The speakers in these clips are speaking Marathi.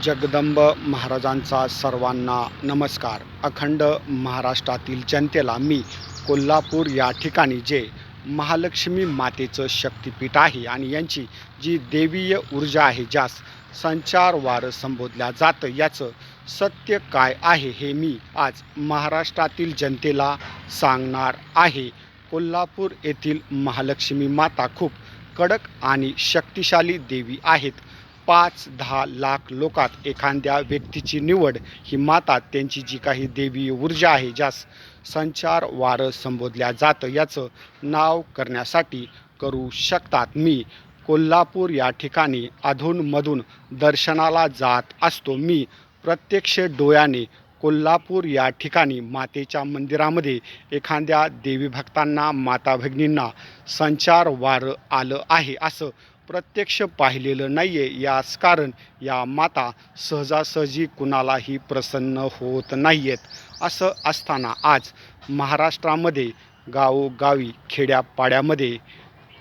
जगदंब महाराजांचा सर्वांना नमस्कार. अखंड महाराष्ट्रातील जनतेला मी कोल्हापूर या ठिकाणी जे महालक्ष्मी मातेचं शक्तिपीठ आहे आणि यांची जी देवीय ऊर्जा आहे ज्यास संचारवारं संबोधल्या जातं याचं सत्य काय आहे हे मी आज महाराष्ट्रातील जनतेला सांगणार आहे. कोल्हापूर येथील महालक्ष्मी माता खूप कडक आणि शक्तिशाली देवी आहेत. पाच दहा लाख लोकात एखाद्या व्यक्तीची निवड ही माता त्यांची जी काही देवी ऊर्जा आहे ज्यास संचार वारं संबोधल्या जातं याचं नाव करण्यासाठी करू शकतात. मी कोल्हापूर या ठिकाणी अधूनमधून दर्शनाला जात असतो. मी प्रत्यक्ष डोळ्याने कोल्हापूर या ठिकाणी मातेच्या मंदिरामध्ये एखाद्या देवी भक्तांना माता भगिनींना संचार वारं आलं आहे असं प्रत्यक्ष पाहिलेलं नाही आहे याच कारण या माता सहजासहजी कुणालाही प्रसन्न होत नाही आहेत असं असताना आज महाराष्ट्रामध्ये गावोगावी खेड्यापाड्यामध्ये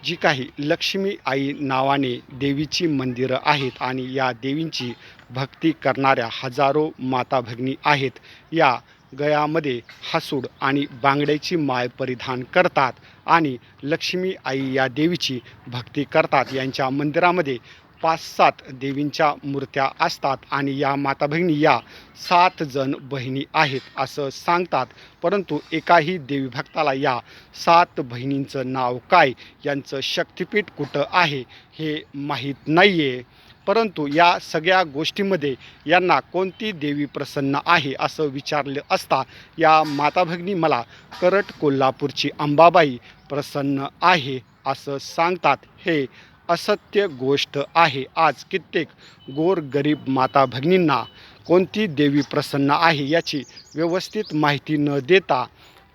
जी काही लक्ष्मी आई नावाने देवीची मंदिरं आहेत आणि या देवींची भक्ती करणाऱ्या हजारो माता भगिनी आहेत या गयामध्ये हासूड आणि बांगड्याची माळ परिधान करतात आणि लक्ष्मी आई या देवीची भक्ती करतात. यांच्या मंदिरामध्ये पाच सात देवींच्या मूर्त्या असतात आणि या माता भगिनी या सात जण बहिणी आहेत असं सांगतात. परंतु एकाही देवी भक्ताला या सात बहिणींचं नाव काय? यांचं शक्तिपीठ कुठं आहे हे माहीत नाही आहे परंतु या सगळ्या गोष्टीमध्ये यांना कोणती देवी प्रसन्न आहे असं विचारलं असता या माता भगिनी मला करट कोल्हापूरची अंबाबाई प्रसन्न आहे असं सांगतात. हे असत्य गोष्ट आहे. आज कित्येक गोरगरीब माता भगिनींना कोणती देवी प्रसन्न आहे याची व्यवस्थित माहिती न देता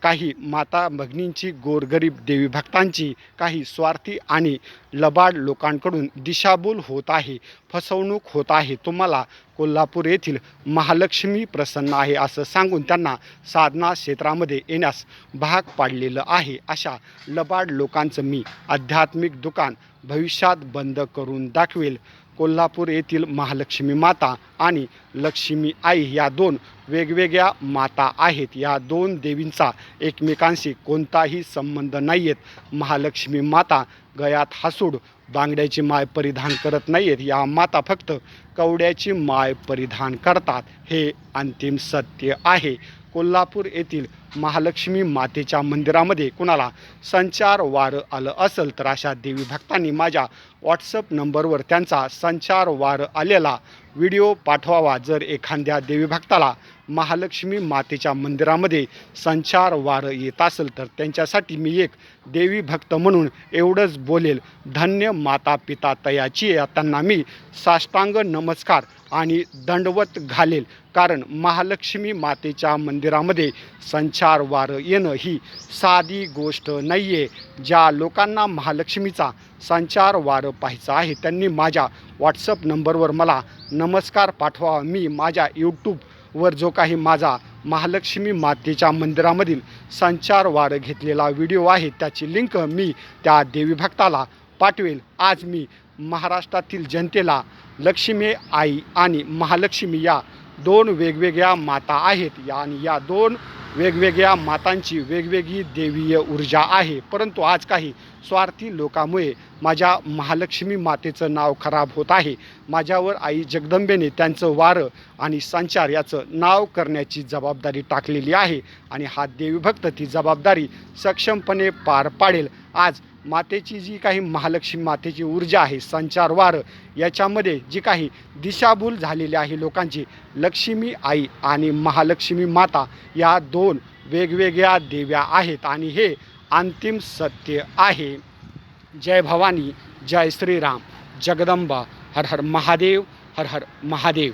काही माता भगिनींची गोरगरीब देवी भक्तांची काही स्वार्थी आणि लबाड लोकांकडून दिशाभूल होत आहे फसवणूक होत आहे. तुम्हाला कोल्हापूर येथील महालक्ष्मी प्रसन्न आहे असं सांगून त्यांना साधना क्षेत्रामध्ये येण्यास भाग पाडलेलं आहे. अशा लबाड लोकांचं मी आध्यात्मिक दुकान भविष्यात बंद करून दाखवेल. कोल्हापूर येथील महालक्ष्मी माता आणि लक्ष्मी आई या दोन वेगवेगळ्या माता आहेत. या दोन देवींचा एकमेकांशी कोणताही संबंध नाही आहेत महालक्ष्मी माता गयात हसूड बांगड्याची माय परिधान करत नाही आहेत या माता फक्त कवड्याची माय परिधान करतात. हे अंतिम सत्य आहे. कोल्हापूर येथील महालक्ष्मी मातेच्या मंदिरामध्ये कुणाला संचार वारं आलं असेल तर अशा देवी भक्तांनी माझ्या व्हॉट्सअप नंबरवर त्यांचा संचार वारं आलेला व्हिडिओ पाठवावा. जर एखाद्या देवी भक्ताला महालक्ष्मी मातेच्या मंदिरामध्ये संचार वारं येत असेल तर त्यांच्यासाठी मी एक देवी भक्त म्हणून एवढंच बोलेल. धन्य माता पिता तयाची या त्यांना मी साष्टांग नमस्कार आणि दंडवत घालेल. कारण महालक्ष्मी मातेच्या मंदिरामध्ये संचार वारं येणं ही साधी गोष्ट नाही आहे ज्या लोकांना महालक्ष्मीचा संचार वारं पाहायचा आहे त्यांनी माझ्या व्हॉट्सअप नंबरवर मला नमस्कार पाठवा. मी माझ्या यूट्यूबवर जो काही माझा महालक्ष्मी मातेच्या मंदिरामधील संचार वारं घेतलेला व्हिडिओ आहे त्याची लिंक मी त्या देवी भक्ताला पाठवेल. आज मी महाराष्ट्रातील जनतेला लक्ष्मी आई आणि महालक्ष्मी या दोन वेगवेगळ्या माता आहेत. या आणि या दोन वेगवेगळ्या मातांची वेगवेगळी देवीय ऊर्जा आहे. परंतु आज काही स्वार्थी लोकामुळे माझ्या महालक्ष्मी मातेचं नाव खराब होत आहे. माझ्यावर आई जगदंबेने त्यांचं वारं आणि संचार याचं नाव करण्याची जबाबदारी टाकलेली आहे आणि हा देवीभक्त ती जबाबदारी सक्षमपणे पार पाडेल. आज मातेची जी काही महालक्ष्मी मातेची ऊर्जा आहे संचारवार याच्यामध्ये जी काही दिशाभूल झालेली आहे लोकांची लक्ष्मी आई आणि महालक्ष्मी माता या दोन वेगवेगळ्या देव्या आहेत आणि हे अंतिम सत्य आहे. जय भवानी जय श्रीराम जगदंबा हर हर महादेव हर हर महादेव.